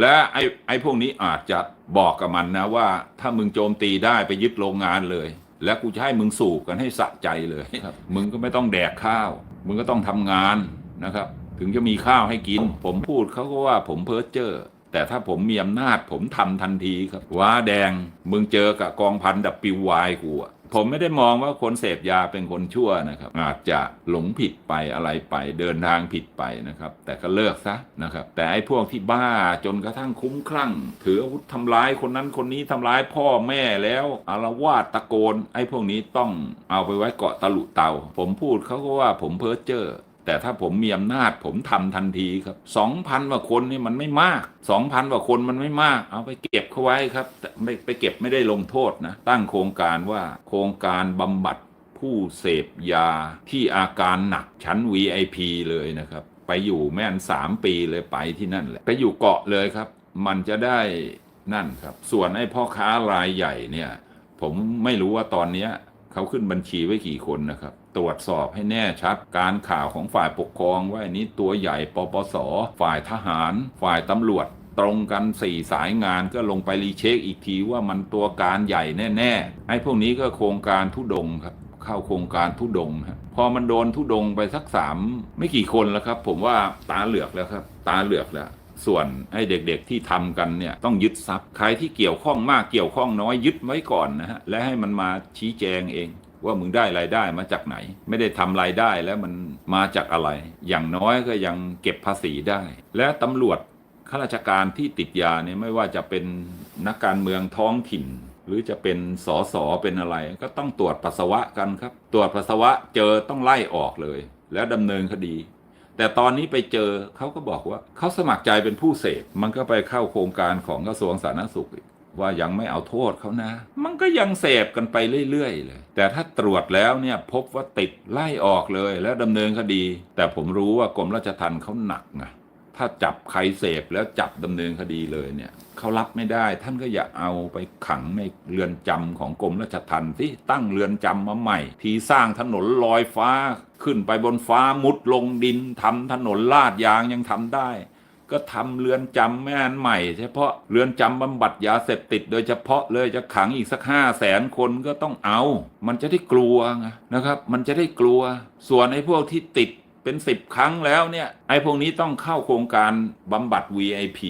และไอ้ไอ้พวกนี้อาจจะบอกกับมันนะว่า ถ้ามึงโจมตีได้ไปยึดโรงงานเลย แล้วกูจะให้มึงสูบกันให้สะใจเลย มึงก็ไม่ต้องแดกข้าว มึงก็ต้องทำงานนะครับ ถึงจะมีข้าวให้กิน ผมพูดเขาก็ว่าผมเพ้อเจ้อแต่ถ้าผมมีอำนาจผมทำทันทีครับว้าแดงมึงเจอกับกองพันดับปิววายกูอะ ผมไม่ได้มองว่าคนเสพยาเป็นคนชั่วนะครับ อาจจะหลงผิดไปอะไรไป เดินทางผิดไปนะครับ แต่ก็เลิกซะนะครับ แต่ไอ้พวกที่บ้าจนกระทั่งคุ้มคลั่ง ถืออาวุธทำร้ายคนนั้นคนนี้ทำร้ายพ่อแม่แล้วอารวาสตะโกน ไอ้พวกนี้ต้องเอาไปไว้เกาะตะลุเตา ผมพูดเขาก็ว่าผมเพ้อเจ้อ แต่ถ้าผมมีอำนาจผมทำทันทีครับสองพันกว่าคนนี่มันไม่มากสองพันกว่าคนมันไม่มาก เอาไปเก็บเขาไว้ครับแต่ไม่ไปเก็บไม่ได้ลงโทษนะ ตั้งโครงการว่าโครงการบำบัดผู้เสพยาที่อาการหนักชั้น VIP เลยนะครับ ไปอยู่แม่นสามปีเลยไปที่นั่นแหละไปอยู่เกาะเลยครับ มันจะได้นั่นครับ ส่วนไอ้พ่อค้ารายใหญ่เนี่ย ผมไม่รู้ว่าตอนนี้เขาขึ้นบัญชีไว้กี่คนนะครับ ตรวจสอบให้แน่ชัด การข่าวของฝ่ายปกครองว่าอันนี้ตัวใหญ่ปปส ฝ่ายทหาร ฝ่ายตำรวจตรงกันสี่สายงานก็ลงไปรีเช็คอีกทีว่ามันตัวการใหญ่แน่ๆไอ้พวกนี้ก็โครงการทุดงครับเข้าโครงการทุดงค์ฮะพอมันโดนทุดงไปสักสามไม่กี่คนแล้วครับ ผมว่าตาเหลือกแล้วครับตาเหลือกแล้วส่วนไอ้เด็กๆที่ทำกันเนี่ยต้องยึดทรัพย์ใครที่เกี่ยวข้องมากเกี่ยวข้องน้อยยึดไว้ก่อนนะฮะและให้มันมาชี้แจงเอง ว่ามึงได้รายได้มาจากไหน ไม่ได้ทำรายได้แล้วมันมาจากอะไร อย่างน้อยก็ยังเก็บภาษีได้ และตำรวจข้าราชการที่ติดยาเนี่ยไม่ว่าจะเป็นนักการเมืองท้องถิ่น หรือจะเป็นสอสอเป็นอะไร ก็ต้องตรวจปัสสาวะกันครับ ตรวจปัสสาวะเจอต้องไล่ออกเลย แล้วดำเนินคดีแต่ตอนนี้ไปเจอเขาก็บอกว่าเขาสมัครใจเป็นผู้เสพมันก็ไปเข้าโครงการของกระทรวงสาธารณสุขอีก ว่ายังไม่เอาโทษเขานะ มันก็ยังเสพกันไปเรื่อยๆเลย แต่ถ้าตรวจแล้วเนี่ยพบว่าติดไล่ออกเลยแล้วดำเนินคดี แต่ผมรู้ว่ากรมราชทัณฑ์เขาหนักนะถ้าจับใครเสพแล้วจับดำเนินคดีเลยเนี่ยเขารับไม่ได้ ท่านก็อย่าเอาไปขังในเรือนจำของกรมราชทัณฑ์ที่ตั้งเรือนจำมาใหม่ ที่สร้างถนนลอยฟ้าขึ้นไปบนฟ้ามุดลงดินทำถนนลาดยางยังทำได้ ก็ทำเรือนจำแม่นใหม่ เฉพาะเรือนจำบำบัดยาเสพติด โดยเฉพาะเลยจะขังอีกสักห้าแสนคนก็ต้องเอา มันจะได้กลัวไงนะครับ มันจะได้กลัว ส่วนไอ้พวกที่ติดเป็นสิบครั้งแล้วเนี่ยไอ้พวกนี้ต้องเข้าโครงการบำบัด VIP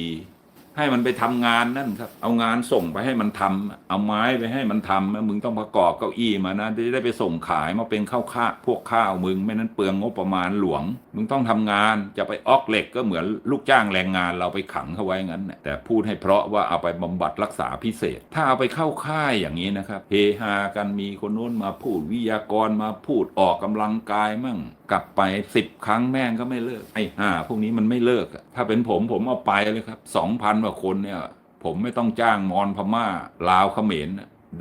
ให้มันไปทำงานนั่นครับ เอางานส่งไปให้มันทำเอาไม้ไปให้มันทำมึงต้องประกอบเก้าอี้มานะจะได้ไปส่งขายมาเป็นข้าวค่าพวกข้าวมึง ไม่นั้นเปลืองงบประมาณหลวง มึงต้องทำงานจะไปออกเหล็กก็เหมือนลูกจ้างแรงงานเราไปขังเขาไว้งั้นแต่พูดให้เพราะว่าเอาไปบำบัดรักษาพิเศษ ถ้าเอาไปเข้าค่ายอย่างนี้นะครับเฮฮากันมีคนโน้นมาพูดวิทยากรมาพูดออกกำลังกายมั่งกลับไปสิบครั้งแม่งก็ไม่เลิกไอ้ห่าพวกนี้มันไม่เลิกถ้าเป็นผมผมเอาไปเลยครับสองพันกว่าคนเนี่ย ผมไม่ต้องจ้างมอนพม่าลาวเขมร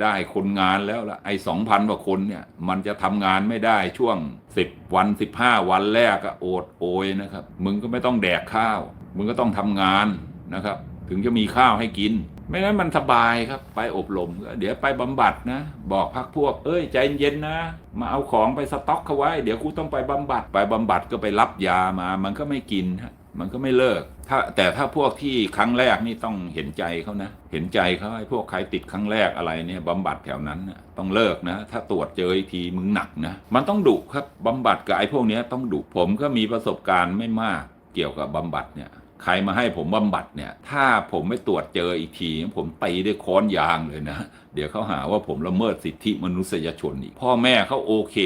ได้คนงานแล้วละไอ้สองพันกว่าคนเนี่ย มันจะทำงานไม่ได้ช่วงสิบวันสิบห้าวันแรกอะโอดโอยนะครับ มึงก็ไม่ต้องแดกข้าว มึงก็ต้องทำงานนะครับ ถึงจะมีข้าวให้กิน ไม่งั้นมันสบายครับไปอบรมก็เดี๋ยวไปบำบัดนะ บอกพักพวก เอ้ยใจเย็นนะ มาเอาของไปสต็อกเขาไว้ เดี๋ยวกูต้องไปบำบัดไปบำบัดก็ไปรับยามา มันก็ไม่กินฮะมันก็ไม่เลิก ถ้าแต่ถ้าพวกที่ครั้งแรกนี่ต้องเห็นใจเขานะ เห็นใจเขาไอ้พวกใครติดครั้งแรกอะไรเนี่ยบำบัดแถวนั้นนะต้องเลิกนะ ถ้าตรวจเจออีกทีมึงหนักนะ มันต้องดุครับบำบัดกับไอ้พวกนี้ต้องดุผมก็มีประสบการณ์ไม่มากเกี่ยวกับบำบัดเนี่ย ใครมาให้ผมบำบัดเนี่ย ถ้าผมไม่ตรวจเจออีกที ผมตีด้วยค้อนยางเลยนะ เดี๋ยวเขาหาว่าผมละเมิดสิทธิมนุษยชนอีก พ่อแม่เขาโอเค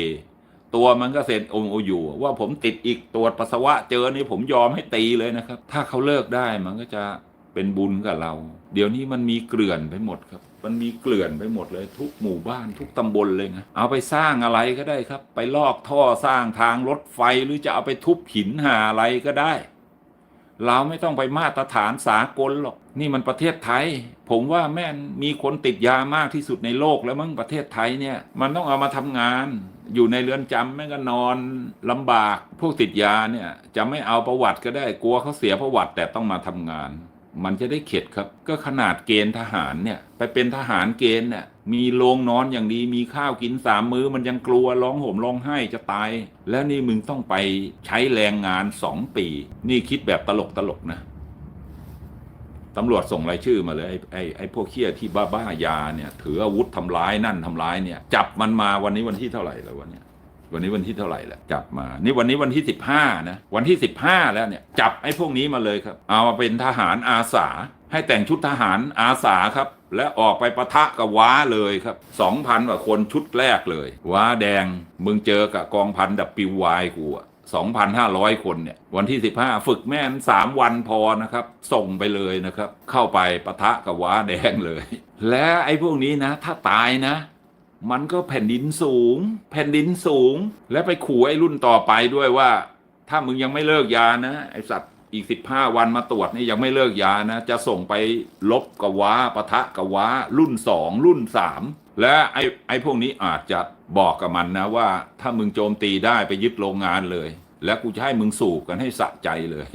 ตัวมันก็เซ็นโออยู่ว่าผมติดอีกตรวจปัสสาวะเจอนี่ผมยอมให้ตีเลยนะครับ ถ้าเขาเลิกได้มันก็จะเป็นบุญกับเรา เดี๋ยวนี้มันมีเกลื่อนไปหมดครับ มันมีเกลื่อนไปหมดเลย ทุกหมู่บ้านทุกตำบลเลยนะเอาไปสร้างอะไรก็ได้ครับ ไปลอกท่อสร้างทางรถไฟหรือจะเอาไปทุบหินหาอะไรก็ได้ เราไม่ต้องไปมาตรฐานสากลหรอก นี่มันประเทศไทย ผมว่าแม่นมีคนติดยามากที่สุดในโลกแล้วมั้งประเทศไทยเนี่ย มันต้องเอามาทำงาน อยู่ในเรือนจำแม่งก็นอนลำบาก พวกติดยาเนี่ยจะไม่เอาประวัติก็ได้กลัวเขาเสียประวัติแต่ต้องมาทำงาน มันจะได้เข็ดครับ ก็ขนาดเกณฑ์ทหารเนี่ยไปเป็นทหารเกณฑ์เนี่ย มีโรงนอนอย่างดีมีข้าวกินสามมื้อมันยังกลัวร้องห่มร้องไห้จะตาย แล้วนี่มึงต้องไปใช้แรงงานสองปี นี่คิดแบบตลกตลกนะตำรวจส่งรายชื่อมาเลยไอ้ไอ้ไอ้พวกเคี้ยที่บ้าบ้ายาเนี่ย ถืออาวุธทำร้ายนั่นทำร้ายเนี่ย จับมันมาวันนี้วันที่เท่าไหร่แล้ววันเนี้ยวันนี้วันที่เท่าไหร่แล้วจับมา นี่วันนี้วันที่สิบห้านะวันที่สิบห้าแล้วเนี่ยจับไอ้พวกนี้มาเลยครับ เอามาเป็นทหารอาสา ให้แต่งชุดทหารอาสาครับ และออกไปปะทะกับว้าเลยครับสองพันกว่าคนชุดแรกเลย ว้าแดงมึงเจอกับกองพันดับปิววายกูอะสองพันห้าร้อยคนเนี่ยวันที่สิบห้าฝึกแม่นสามวันพอนะครับ ส่งไปเลยนะครับ เข้าไปปะทะกับว้าแดงเลย และไอ้พวกนี้นะ ถ้าตายนะ มันก็แผ่นดินสูง แผ่นดินสูง และไปขู่ไอ้รุ่นต่อไปด้วยว่า ถ้ามึงยังไม่เลิกยานะ ไอสัตว์ อีกสิบห้าวันมาตรวจนี่ยังไม่เลิกยานะ จะส่งไปลบกว้าปะทะกว้า รุ่นสองรุ่นสามและไอ้ไอ้พวกนี้อาจจะบอกกับมันนะว่า ถ้ามึงโจมตีได้ไปยึดโรงงานเลย แล้วกูจะให้มึงสูบกันให้สะใจเลย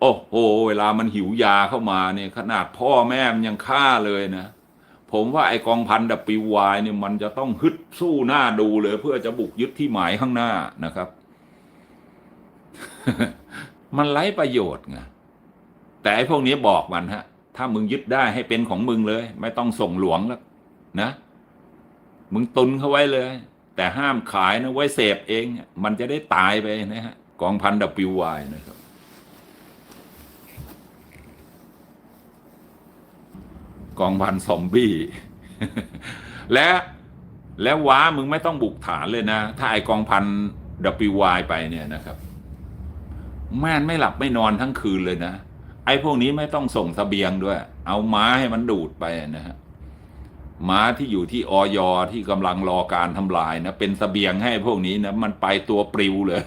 โอ้โห เวลามันหิวยาเข้ามาเนี่ย ขนาดพ่อแม่มันยังฆ่าเลยนะผมว่าไอกองพันดับปิววายเนี่ยมันจะต้องฮึดสู้หน้าดูเลย เพื่อจะบุกยึดที่หมายข้างหน้านะครับ มันไร้ประโยชน์ไงแต่ไอ้พวกนี้บอกมันฮะ ถ้ามึงยึดได้ให้เป็นของมึงเลย ไม่ต้องส่งหลวงแล้วนะ มึงตุนเขาไว้เลย แต่ห้ามขายนะไว้เสพเอง มันจะได้ตายไปนะฮะ กองพันดับปิวายนะครับ กองพันซอมบี้ และและว้ามึงไม่ต้องบุกฐานเลยนะ ถ้าไอกองพัน WY ไปเนี่ยนะครับ แม่นไม่หลับไม่นอนทั้งคืนเลยนะ ไอ้พวกนี้ไม่ต้องส่งเสบียงด้วย เอาม้าให้มันดูดไปนะฮะม้าที่อยู่ที่ออยที่กำลังรอการทำลายนะเป็นเสบียงให้พวกนี้นะมันไปตัวปลิวเลย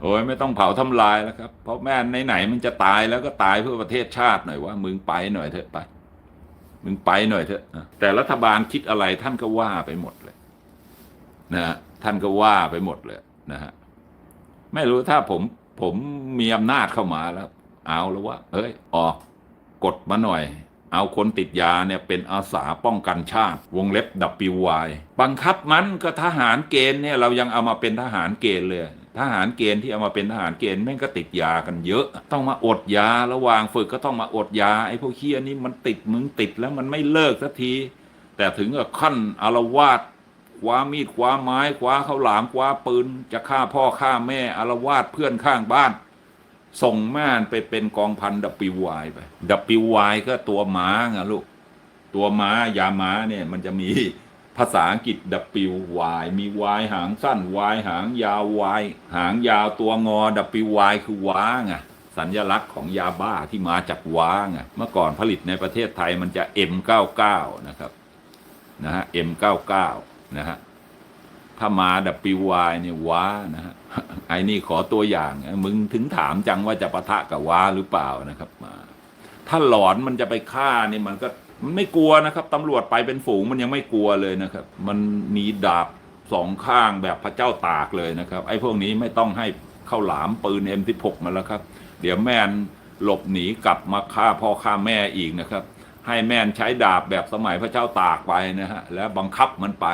โอ้ยไม่ต้องเผาทำลายแล้วครับ เพราะแม่ไหนๆมันจะตายแล้วก็ตายเพื่อประเทศชาติหน่อยว่ามึงไปหน่อยเถอะไปมึงไปหน่อยเถอะแต่รัฐบาลคิดอะไรท่านก็ว่าไปหมดเลย นะฮะท่านก็ว่าไปหมดเลยนะฮะ ไม่รู้ถ้าผมผมมีอำนาจเข้ามาแล้ว เอาแล้วว่าเอ้ย ออกกฎมาหน่อย เอาคนติดยาเนี่ยเป็นอาสาป้องกันชาติ วงเล็บดับปิวายบังคับมันก็ทหารเกณฑ์เนี่ยเรายังเอามาเป็นทหารเกณฑ์เลยทหารเกณฑ์ที่เอามาเป็นทหารเกณฑ์แม่งก็ติดยากันเยอะ ต้องมาอดยาระหว่างฝึกก็ต้องมาอดยาไอ้พวกเคียนี่มันติดมึงติดแล้วมันไม่เลิกสักที แต่ถึงกับขั้นอารวาส คว้ามีดคว้าไม้คว้าข้าวหลามคว้าปืน จะฆ่าพ่อฆ่าแม่อารวาสเพื่อนข้างบ้าน ส่งม่านไปเป็นกองพันดับปิวายไปดับปิวายก็ตัวหมาไงลูก ตัวหมายาหมาเนี่ยมันจะมีภาษาอังกฤษดับปิววายมีวายหางสั้นวายหางยาววายหางยาวตัวงอดับปิวายคือว้าไงสัญลักษณ์ของยาบ้าที่มาจากว้าไงเมื่อก่อนผลิตในประเทศไทยมันจะ M99 นะครับนะฮะ M99 นะฮะถ้ามาดับปิวายเนี่ยว้านะฮะไอ้นี่ขอตัวอย่างนะมึงถึงถามจังว่าจะปะทะกับว้าหรือเปล่านะครับมาถ้าหลอนมันจะไปฆ่านี่มันก็มันไม่กลัวนะครับตำรวจไปเป็นฝูงมันยังไม่กลัวเลยนะครับ มันมีดาบสองข้างแบบพระเจ้าตากเลยนะครับ ไอ้พวกนี้ไม่ต้องให้เข้าหลามปืน M16 มาแล้วครับ เดี๋ยวแม่นหลบหนีกลับมาฆ่าพ่อฆ่าแม่อีกนะครับ ให้แม่นใช้ดาบแบบสมัยพระเจ้าตากไปนะฮะแล้วบังคับมันไป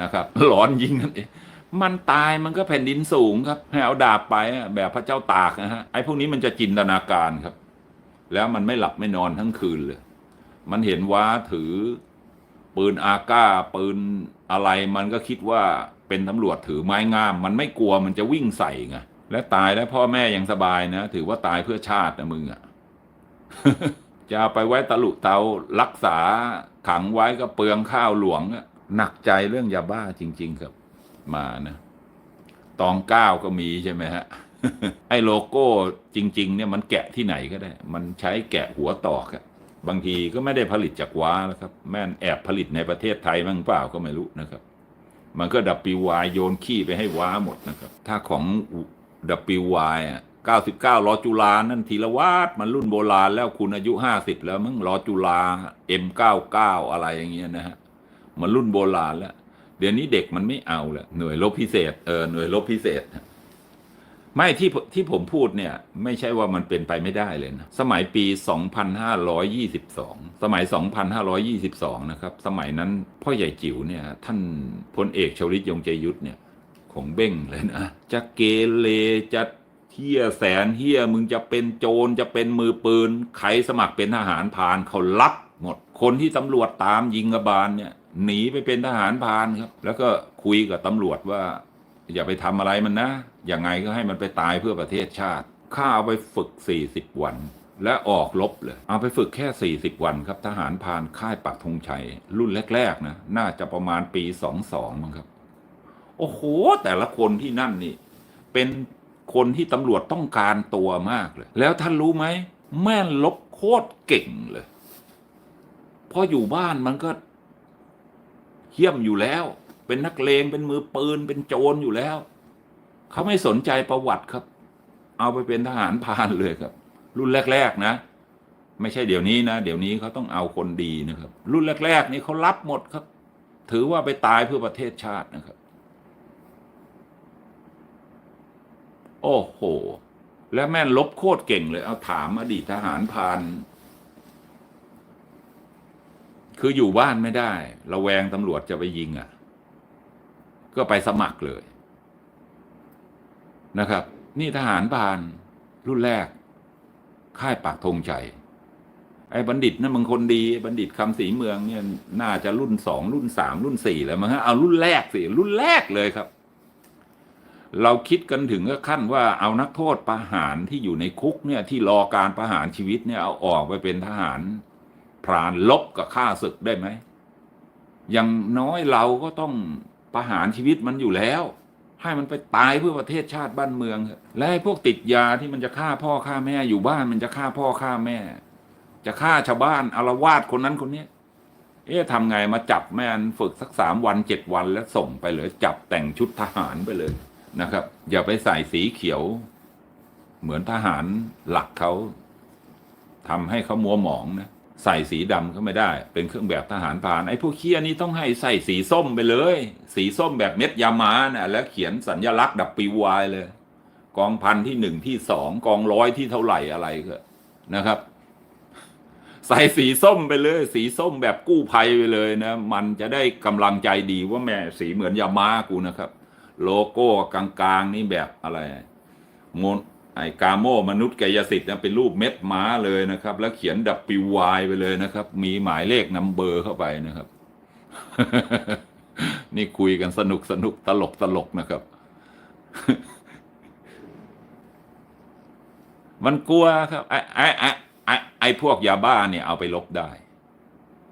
นะครับหลอนยิงกันเองมันตายมันก็แผ่นดินสูงครับให้เอาดาบไปแบบพระเจ้าตากนะฮะไอ้พวกนี้มันจะจินตนาการครับ แล้วมันไม่หลับไม่นอนทั้งคืนเลย มันเห็นว่าถือปืนอาก้าปืนอะไรมันก็คิดว่าเป็นตำรวจถือไม้งาม มันไม่กลัวมันจะวิ่งใส่ไงและตายแล้วพ่อแม่ยังสบายนะ ถือว่าตายเพื่อชาตินะมึงอะจะไปไว้ตะลุเตารักษาขังไว้ก็เปลืองข้าวหลวงอะ หนักใจเรื่องยาบ้าจริง ๆ ครับ มานะตองเก้าก็มีใช่ไหมฮะไอ้โลโก้จริง ๆ เนี่ยมันแกะที่ไหนก็ได้ มันใช้แกะหัวตอกอะบางทีก็ไม่ได้ผลิตจากว้าแล้วครับ แม่นแอบผลิตในประเทศไทยมั้งเปล่าก็ไม่รู้นะครับ มันก็ดับปิวายโยนขี้ไปให้ว้าหมดนะครับ ถ้าของดับปิวายอะเก้าสิบเก้ารอจุลานั่นทีละวาดมันรุ่นโบราณแล้วคุณอายุห้าสิบแล้วมั้งรอจุลาเอ็มเก้าเก้าอะไรอย่างเงี้ยนะฮะ มันรุ่นโบราณแล้วเดี๋ยวนี้เด็กมันไม่เอาแล้วหน่วยรบพิเศษเออหน่วยรบพิเศษไม่ที่ที่ผมพูดเนี่ย ไม่ใช่ว่ามันเป็นไปไม่ได้เลยนะ สมัยปี 2522 สมัย 2522 นะครับ สมัยนั้นพ่อใหญ่จิ๋วเนี่ย ท่านพลเอกชวลิตยงใจยุทธเนี่ยของเบ้งเลยนะ จะเกเรจะเฮียแสนเฮียมึงจะเป็นโจรจะเป็นมือปืน ใครสมัครเป็นทหารพรานเขารับหมด คนที่ตำรวจตามยิงกระบาลเนี่ย หนีไปเป็นทหารพานครับ แล้วก็คุยกับตำรวจว่า อย่าไปทำอะไรมันนะอยังไงก็ให้มันไปตายเพื่อประเทศชาติข้าเอาไปฝึก 40 วัน และออกรบเลย เอาไปฝึกแค่ 40 วันครับทหารพานค่ายปักธงชัย รุ่นแรกๆนะน่าจะประมาณปี 22มั้งครับ โอ้โห แต่ละคนที่นั่นนี่ เป็นคนที่ตำรวจต้องการตัวมากเลย แล้วท่านรู้ไหม แม่นลบโคตรเก่งเลยเพราะอยู่บ้านมันก็ เหี้ยมอยู่แล้ว เป็นนักเลงเป็นมือปืนเป็นโจรอยู่แล้ว เขาไม่สนใจประวัติครับ เอาไปเป็นทหารพานเลยครับ รุ่นแรก ๆ นะ ไม่ใช่เดี๋ยวนี้นะ เดี๋ยวนี้เขาต้องเอาคนดีนะครับ รุ่นแรก ๆ นี่เขารับหมดครับ ถือว่าไปตายเพื่อประเทศชาตินะครับ โอ้โห และแม่นลบโคตรเก่งเลย เอาถามอดีตทหารพาน คืออยู่บ้านไม่ได้ ระแวงตำรวจจะไปยิงอะ ก็ไปสมัครเลยนะครับ นี่ทหารพานรุ่นแรก ค่ายปากธงชัยไอ้บัณฑิตนั่นมันคนดี บัณฑิตคำศรีเมืองเนี่ยน่าจะรุ่นสองรุ่นสามรุ่นสี่แล้วมั้งฮะเอารุ่นแรกสิรุ่นแรกเลยครับ เราคิดกันถึงก็ขั้นว่าเอานักโทษประหารที่อยู่ในคุกเนี่ยที่รอการประหารชีวิตเนี่ยเอาออกไปเป็นทหาร พรานลบกับข้าศึกได้ไหมอย่างน้อยเราก็ต้องประหารชีวิตมันอยู่แล้ว ให้มันไปตายเพื่อประเทศชาติบ้านเมืองเถอะและไอ้พวกติดยาที่มันจะฆ่าพ่อฆ่าแม่อยู่บ้านมันจะฆ่าพ่อฆ่าแม่ จะฆ่าชาวบ้านอารวาสคนนั้นคนนี้เอ๊ะทำไงมาจับแม่นฝึกสักสามวันเจ็ดวันแล้วส่งไปเลยจับแต่งชุดทหารไปเลยนะครับ อย่าไปใส่สีเขียว เหมือนทหารหลักเขาทำให้เขามัวหมองนะ ใส่สีดำก็ไม่ได้ เป็นเครื่องแบบทหารพรานไอ้พวกเคียนี้ต้องให้ใส่สีส้มไปเลย สีส้มแบบเม็ดยามานะแล้วเขียนสัญลักษณ์ดับปีวายเลย กองพันที่หนึ่งที่สองกองร้อยที่เท่าไหร่อะไรก็นะครับ ใส่สีส้มไปเลย สีส้มแบบกู้ภัยไปเลยนะ มันจะได้กำลังใจดีว่าแม่สีเหมือนยามากูนะครับ โลโก้กลางๆนี่แบบอะไรโมน ไอ้กาโมมนุษย์กายสิทธิ์นะเป็นรูปเม็ดม้าเลยนะครับ แล้วเขียนดับปิวายไปเลยนะครับ มีหมายเลขนัมเบอร์เข้าไปนะครับ นี่คุยกันสนุกสนุกตลกตลกนะครับ มันกลัวครับไอ้ไอ้ไอ้ไอ้ไอ้พวกยาบ้าเนี่ยเอาไปลบได้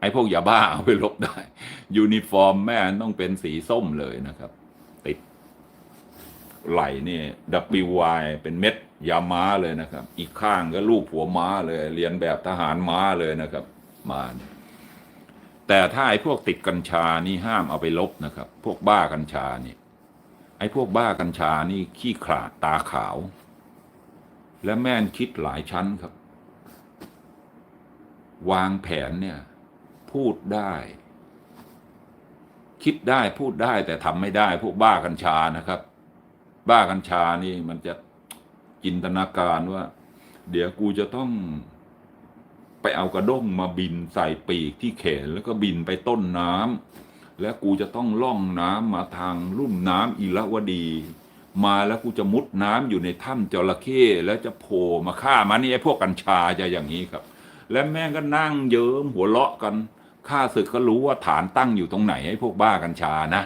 ไอ้พวกยาบ้าเอาไปลบได้ ยูนิฟอร์มแม่ต้องเป็นสีส้มเลยนะครับ ติดไหลนี่ WY เป็นเม็ด ยาม้าเลยนะครับ อีกข้างก็ลูกหัวม้าเลย เรียนแบบทหารม้าเลยนะครับ มาแต่ถ้าไอ้พวกติดกัญชานี่ห้ามเอาไปลบนะครับ พวกบ้ากัญชานี่ไอ้พวกบ้ากัญชานี่ขี้ขลาดตาขาว และแม่นคิดหลายชั้นครับ วางแผนเนี่ย พูดได้ คิดได้พูดได้แต่ทำไม่ได้ พวกบ้ากัญชานะครับ บ้ากัญชานี่มันจะ จินตนาการว่า เดี๋ยวกูจะต้องไปเอากระด้งมาบินใส่ปีกที่แขนแล้วก็บินไปต้นน้ำและกูจะต้องล่องน้ำมาทางลุ่มน้ำอิระวดี มาแล้วกูจะมุดน้ำอยู่ในถ้ำจระเข้แล้วจะโผล่มาฆ่ามันนี่ไอ้พวกกัญชาจะอย่างนี้ครับ และแม่งก็นั่งเยิ้มหัวเราะกันข้าศึกก็รู้ว่าฐานตั้งอยู่ตรงไหนไอ้พวกบ้ากัญชานะ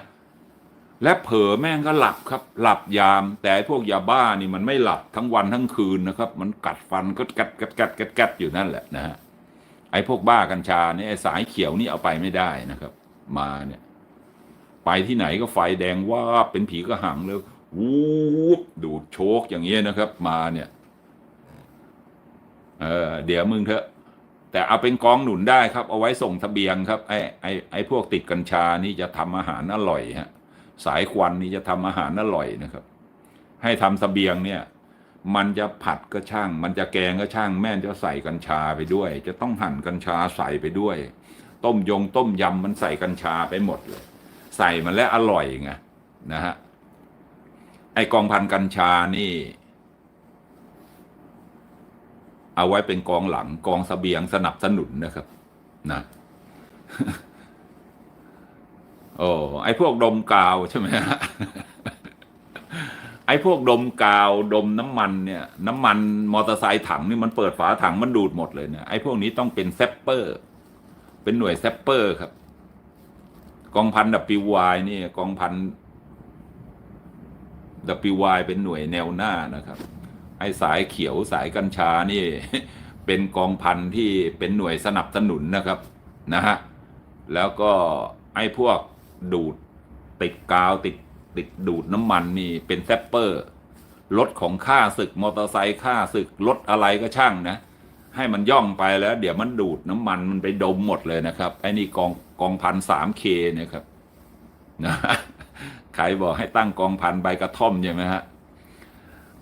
และเผลอแม่งก็หลับครับ หลับยาม แต่พวกยาบ้านี่มันไม่หลับทั้งวันทั้งคืนนะครับ มันกัดฟันก็กัดกัดกัดกัดกัดอยู่นั่นแหละนะฮะไอ้พวกบ้ากัญชาเนี่ยสายเขียวนี่เอาไปไม่ได้นะครับ มาเนี่ย ไปที่ไหนก็ไฟแดงว่าเป็นผีกระหังเลยวูบดูดโชกอย่างเงี้ยนะครับ มาเนี่ยเออเดี๋ยวมึงเถอะ แต่เอาเป็นกองหนุนได้ครับ เอาไว้ส่งทะเบียงครับ ไอ้ไอ้ไอ้พวกติดกัญชานี่จะทำอาหารอร่อยฮะ สายควันนี่จะทำอาหารอร่อยนะครับ ให้ทำสเสบียงเนี่ย มันจะผัดก็ช่าง มันจะแกงก็ช่างแม่จะใส่กัญชาไปด้วย จะต้องหั่นกัญชาใส่ไปด้วย ต้มยงต้มยำมันใส่กัญชาไปหมดเลย ใส่มันแล้วอร่อยไงนะฮะไอกองพันกัญชานี่ เอาไว้เป็นกองหลังกองสเสบียงสนับสนุนนะครับ นะ โอ้ไอพวกดมกาวใช่ไหมฮะไอ้พวกดมกาวดมน้ำมันเนี่ย น้ำมันมอเตอร์ไซค์ถังนี่มันเปิดฝาถังมันดูดหมดเลยเนี่ยไอ้พวกนี้ต้องเป็นแซปเปอร์ เป็นหน่วยแซปเปอร์ครับ กองพัน WY นี่กองพัน WY เป็นหน่วยแนวหน้านะครับ ไอ้สายเขียวสายกัญชานี่ เป็นกองพันที่เป็นหน่วยสนับสนุนนะครับนะฮะแล้วก็ไอ้พวก ดูด ติดกาวติดติดดูดน้ำมันนี่เป็นแซปเปอร์รถของข้าศึกมอเตอร์ไซค์ข้าศึกรถอะไรก็ช่างนะ ให้มันย่องไปแล้ว เดี๋ยวมันดูดน้ำมันมันไปดมหมดเลยนะครับ ไอ้นี่กองกองพันสามเคนะครับนะใครบอกให้ตั้งกองพันใบกระท่อมใช่ไหมฮะ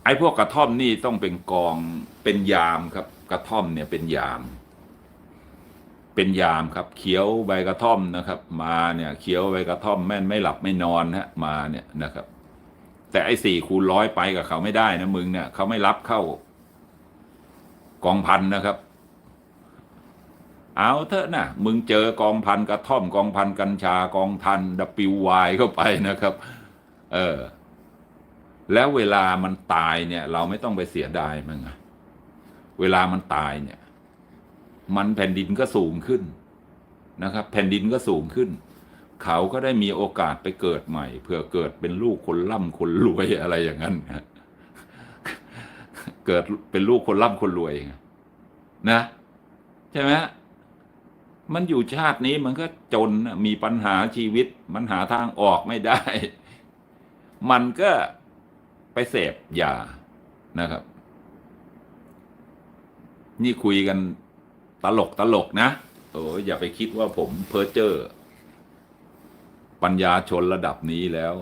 ไอ้พวกกระท่อมนี่ต้องเป็นกองเป็นยามครับ กระท่อมเนี่ยเป็นยาม เป็นยามครับเขียวใบกระท่อมนะครับ มาเนี่ยเขียวใบกระท่อมแม่นไม่หลับไม่นอนฮะมาเนี่ยนะครับ แต่ไอ้สี่คูณร้อยไปกับเขาไม่ได้นะมึงเนี่ยเขาไม่รับเข้ากองพันนะครับ เอาเถอะนะมึงเจอกองพันกระท่อมกองพันกัญชากองทันดับปิวายเข้าไปนะครับ เออ แล้วเวลามันตายเนี่ย เราไม่ต้องไปเสียดายมันไงเวลามันตายเนี่ย มันแผ่นดินก็สูงขึ้นนะครับ แผ่นดินก็สูงขึ้น เขาก็ได้มีโอกาสไปเกิดใหม่เผื่อเกิดเป็นลูกคนร่ำคนรวยอะไรอย่างนั้นเกิดเป็นลูกคนร่ำคนรวยนะใช่ไหมมันอยู่ชาตินี้มันก็จนมีปัญหาชีวิต มันหาทางออกไม่ได้ มันก็ไปเสพยานะครับ นี่คุยกัน ตลกตลกนะโอ้ยอย่าไปคิดว่าผมเพ้อเจ้อปัญญาชนระดับนี้แล้ว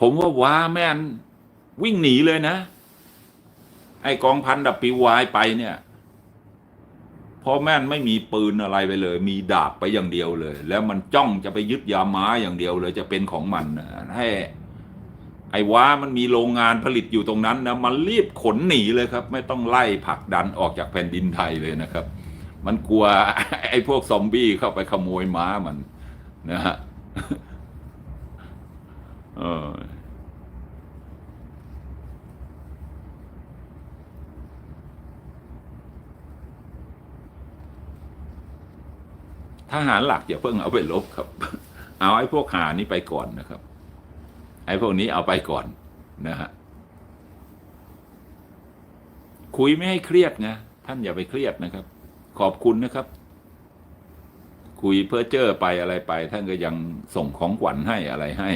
ผมว่าว้าแม่นวิ่งหนีเลยนะ ไอ้กองพันดับปีวายไปเนี่ยพอแม่นไม่มีปืนอะไรไปเลย มีดาบไปอย่างเดียวเลย แล้วมันจ้องจะไปยึดยาม้าอย่างเดียวเลย จะเป็นของมันนะให้ ไอ้ว้ามันมีโรงงานผลิตอยู่ตรงนั้นนะมันรีบขนหนีเลยครับ ไม่ต้องไล่ผลักดันออกจากแผ่นดินไทยเลยนะครับ มันกลัวไอ้พวกซอมบี้เข้าไปขโมยม้ามันนะฮะเออทหารหลักอย่าเพิ่งเอาไปลบครับ เอาไอ้พวกหานี้ไปก่อนนะครับ ไอ้พวกนี้เอาไปก่อนนะฮะคุยไม่ให้เครียดนะท่านอย่าไปเครียดนะครับ ขอบคุณนะครับ คุยเพื่อเจอไปอะไรไป ท่านก็ยังส่งของขวัญให้อะไรให้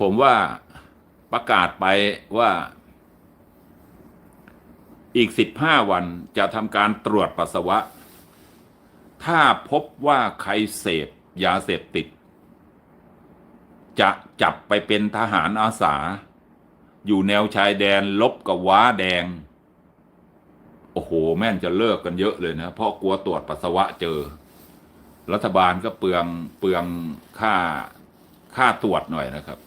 ผมว่าประกาศไปว่าอีกสิบห้าวันจะทำการตรวจปัสสาวะ ถ้าพบว่าใครเสพยาเสพติด จะจับไปเป็นทหารอาสา อยู่แนวชายแดนลบกับว้าแดง โอ้โห แม่นจะเลิกกันเยอะเลยนะ เพราะกลัวตรวจปัสสาวะเจอ รัฐบาลก็เปลืองเปลืองค่าค่าตรวจหน่อยนะครับ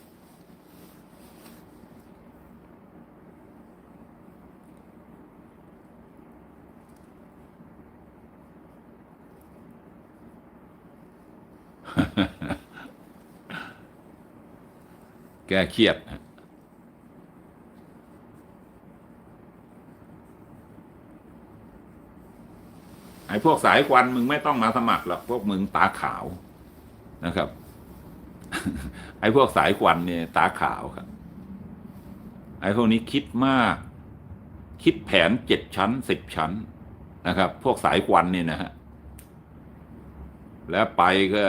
แก้เครียดนะไอ้พวกสายควันมึงไม่ต้องมาสมัครหรอกพวกมึงตาขาวนะครับ ไอ้พวกสายควันเนี่ยตาขาวครับ ไอ้พวกนี้คิดมาก คิดแผนเจ็ดชั้นสิบชั้นนะครับ พวกสายควันเนี่ยนะฮะ แล้วไปก็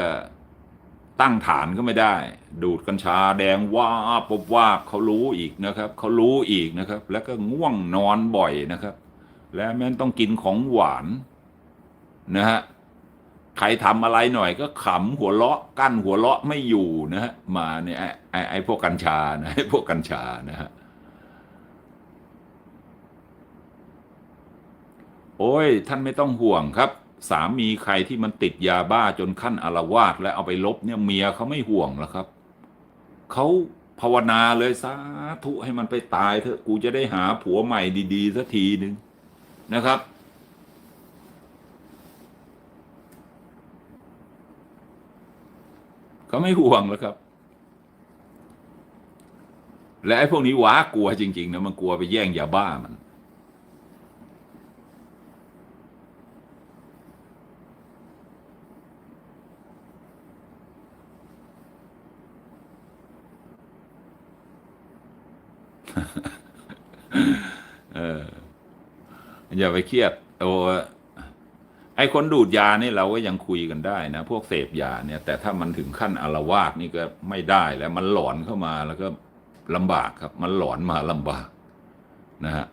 ตั้งฐานก็ไม่ได้ ดูดกัญชาแดงว่าบวบว่าเขารู้อีกนะครับเขารู้อีกนะครับ แล้วก็ง่วงนอนบ่อยนะครับ และแม้ต้องกินของหวานนะฮะใครทำอะไรหน่อยก็ขำหัวเราะกั้นหัวเราะไม่อยู่นะฮะมาเนี่ยไอ้ไอ้พวกกัญชานะไอ้พวกกัญชานะฮะโอ้ยท่านไม่ต้องห่วงครับ สามีใครที่มันติดยาบ้าจนขั้นอารวาสและเอาไปลบเนี่ยเมียเขาไม่ห่วงหรอกครับเขาภาวนาเลยสาธุให้มันไปตายเถอะกูจะได้หาผัวใหม่ดีๆสักทีหนึ่งนะครับเขาไม่ห่วงแล้วครับ และไอ้พวกนี้ว้ากลัวจริง ๆนะมันกลัวไปแย่งยาบ้ามัน อย่าไปเครียดโอ้ไอคนดูดยานี่เราก็ยังคุยกันได้นะ พวกเสพยาเนี่ย แต่ถ้ามันถึงขั้นอารวาสนี่ก็ไม่ได้แล้วมันหลอนเข้ามาแล้วก็ลำบากครับ มันหลอนมาลำบากนะฮะ